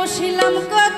বসিলাম কত